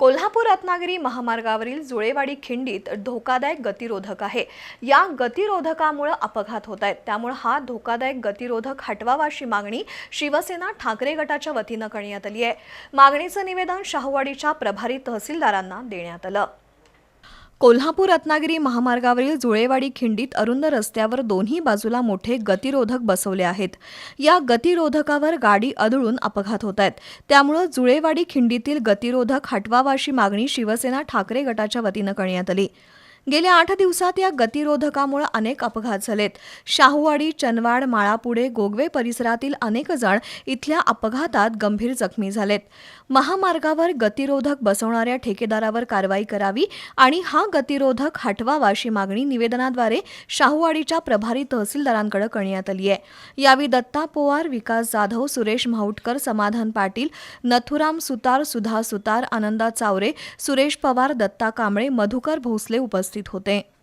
कोल्हापूर रत्नागिरी महामार्गावरील जुळेवाडी खिंडीत धोकादायक गतिरोधक आहे. या गतिरोधकामुळे अपघात होत आहेत. त्यामुळे हा धोकादायक गतिरोधक हटवावा अशी मागणी शिवसेना ठाकरे गटाच्या वतीनं करण्यात आली आहे. मागणीचं निवेदन शाहूवाडीच्या प्रभारी तहसीलदारांना देण्यात आलं. कोल्हापूर रत्नागिरी महामार्गावरील जुळेवाडी खिंडीत अरुंद रस्त्यावर दोन्ही बाजूला मोठे गतिरोधक बसवले आहेत. या गतिरोधकावर गाडी आदळून अपघात होत आहेत. त्यामुळं जुळेवाडी खिंडीतील गतिरोधक हटवावा अशी मागणी शिवसेना ठाकरे गटाच्या वतीनं करण्यात आली. गेल्या आठ दिवसात या गतिरोधकामुळे अनेक अपघात झालेत. शाहूवाडी चनवाड माळापुढे गोगवे परिसरातील अनेक जण इथल्या अपघातात गंभीर जखमी झालेत. महामार्गावर गतिरोधक बसवणाऱ्या ठेकेदारावर कारवाई करावी आणि हा गतिरोधक हटवावा अशी मागणी निवेदनाद्वारे शाहूवाडीच्या प्रभारी तहसीलदारांकडे करण्यात आली आहे. यावेळी दत्ता पोवार विकास जाधव सुरेश म्हाऊटकर समाधान पाटील नथुराम सुतार सुधा सुतार आनंदा चावरे सुरेश पवार दत्ता कांबळे मधुकर भोसले उपस्थित उपस्थित होते.